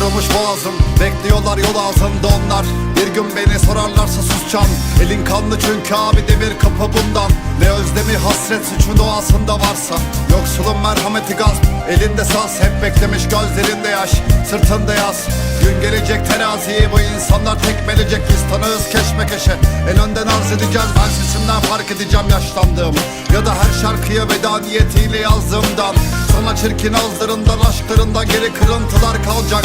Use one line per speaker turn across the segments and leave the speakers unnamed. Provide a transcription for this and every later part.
Kurumuş boğazım Bekliyorlar yol ağzında onlar. Bir gün beni sorarlarsa susacağım. Elin kanlı çünkü abi demir kapı bundan. Ne özlemi hasret suçun doğasında varsa. Yoksulun merhameti gasp Elinde saz. Hep beklemiş gözlerinde yaş Sırtında yaz Gün gelecek teraziyi bu insanlar tekmelecek. Biz tanığız keşmekeşe. En önden arz edeceğiz ben sesimden fark edeceğim yaşlandığımı. Ya da her şarkıya veda niyetiyle yazdığımdan. Sana çirkin ağızlarından aşklarından geri kırıntılar kalacak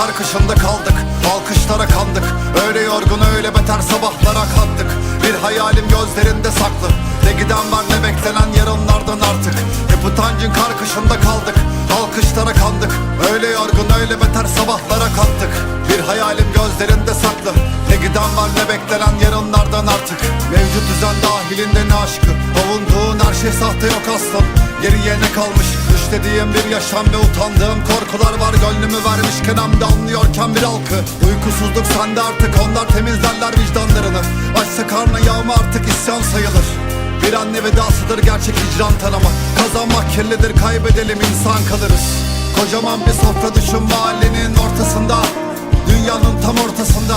utancın karkışında kaldık Alkışlara kandık. Öyle yorgun öyle beter sabahlara kalktık Bir hayalim gözlerinde saklı. Ne giden var ne beklenen yarınlardan artık. Hep utancın karkışında kaldık Alkışlara kandık. Öyle yorgun öyle beter sabahlara Giden var ne beklenen yarınlardan artık. Mevcut düzen dahilinde ne aşkı? Avunduğun her şey sahte yok aslan. Geriye ne kalmış. Düşlediğim bir yaşam ve utandığım korkular var. Gönlümü vermişken hem de anlıyorken bir halkı. Uykusuzluk sende artık. Onlar temizlerler vicdanlarını. Açsa karnı yağma artık isyan sayılır. Bir anne vedasıdır gerçek hicran tanıma Kazanmak kirlidir kaybedelim insan kalırız. Kocaman bir sofra düşün mahallenin ortasında. Dünyanın tam ortasında